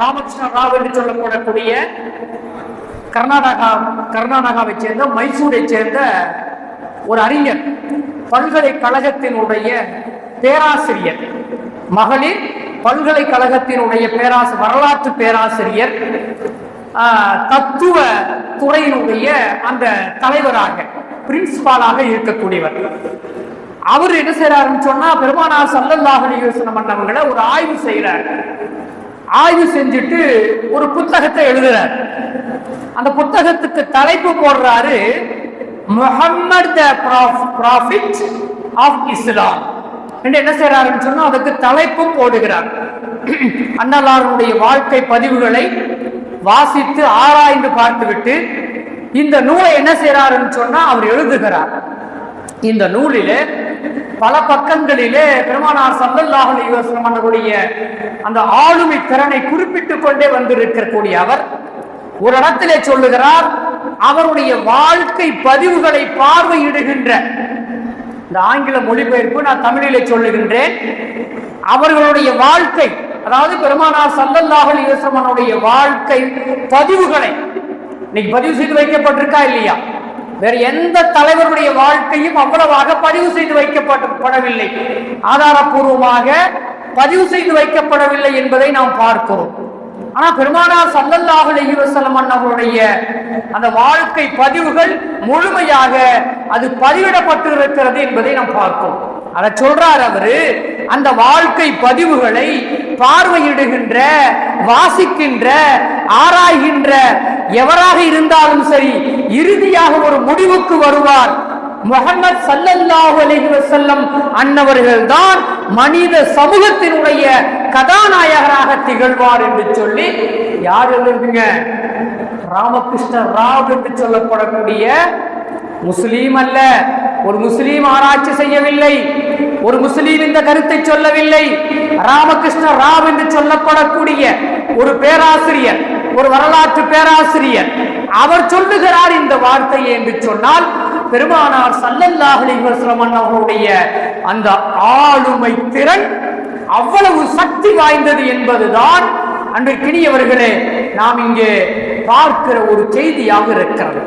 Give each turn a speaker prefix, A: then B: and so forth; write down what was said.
A: ராமகிருஷ்ண ராவ் என்று சொல்லப்படக்கூடிய கர்நாடகா கர்நாடகாவை சேர்ந்த மைசூரை சேர்ந்த ஒரு அறிஞர். பல்கலைக்கழகத்தினுடைய பேராசிரியர். மகளிர் பல்கலைக்கழகத்தினுடைய பேராசி வரலாற்று பேராசிரியர். தத்துவ துறையினுடைய அந்த தலைவராக பிரின்சிபாலாக இருக்கக்கூடியவர். அவர் என்ன செய்யறாருன்னு சொன்னா பெருமானார் சல்லல்லாஹு அலைஹி வஸல்லம் மன்னவங்களை ஒரு ஆய்வு செய்யறாரு ஆய்வு செஞ்சுட்டு ஒரு புத்தகத்தை எழுதுறார். அந்த புத்தகத்துக்கு தலைப்பு போடுறாரு Muhammad the prophet of Islam. என்று என்ன செய்யறாருன்னு சொன்னா அதுக்கு தலைப்பும் போடுகிறார். அன்னலாருடைய வாழ்க்கை பதிவுகளை வாசித்து ஆராய்ந்து பார்த்துவிட்டு இந்த நூலை என்ன செய்யறாருன்னு சொன்னா அவர் எழுதுகிறார். இந்த நூலிலே பல பக்கங்களிலே பெருமானார் சல்லல்லாஹு அலைஹி வஸல்லம் அவர்களுடைய அந்த ஆளுமை திறனை குறிப்பிட்டுக் கொண்டே வந்திருக்கக்கூடிய அவர் ஒரு இடத்திலே சொல்லுகிறார் அவருடைய வாழ்க்கை பதிவுகளை பார்வையிடுகின்ற இந்த ஆங்கில மொழிபெயர்ப்பு நான் தமிழிலே சொல்லுகின்றேன் அவர்களுடைய வாழ்க்கை அதாவது பெருமானார் சல்லல்லாஹு அலைஹி வஸல்லம் அவருடைய வாழ்க்கை பதிவுகளை இன்னைக்கு பதிவு செய்து வைக்கப்பட்டிருக்கா இல்லையா? வேற எந்த தலைவருடைய வாழ்க்கையும் அவ்வளவாக பதிவு செய்து வைக்கப்படவில்லை ஆதாரபூர்வமாக பதிவு செய்து வைக்கப்படவில்லை என்பதை நாம் பார்க்கிறோம். ஆனா பெருமானார் சல்லல்லாஹு அலைஹி வஸல்லம் அவருடைய அந்த வாழ்க்கை பதிவுகள் முழுமையாக அது பதிவிடப்பட்டு இருக்கிறது என்பதை நாம் பார்க்கிறோம். அதை சொல்றார் அவரு அந்த வாழ்க்கை பதிவுகளை பார்வையிடுகின்ற வாசிக்கின்ற ஆராய்கின்ற எவராக இருந்தாலும் சரி இறுதியாக ஒரு முடிவுக்கு வருவார். முகமது சல்லல்லாஹு அலைஹி வசல்லம் அன்னவர்கள் தான் மனித சமூகத்தினுடைய கதாநாயகராக திகழ்வார் என்று சொல்லி யார் எழுதுங்க? ராமகிருஷ்ண ராவ் என்று சொல்லப்படக்கூடிய முஸ்லீம் அல்ல. ஒரு முஸ்லீம் ஆராய்ச்சி செய்யவில்லை. ஒரு முஸ்லீம் இந்த கருத்தை சொல்லவில்லை. ராமகிருஷ்ண ராவ் என்று சொல்லப்படக்கூடிய ஒரு பேராசிரியர் ஒரு வரலாற்று பேராசிரியர். அவர் சொல்லுகிறார் இந்த வார்த்தையை என்று சொன்னால் பெருமானார் சல்லல்லாஹு அலைஹி அவர்களுடைய அந்த ஆளுமை திறன் அவ்வளவு சக்தி வாய்ந்தது என்பதுதான் அன்று கிணியவர்களே நாம் இங்கே பார்க்கிற ஒரு செய்தியாக இருக்கிறது.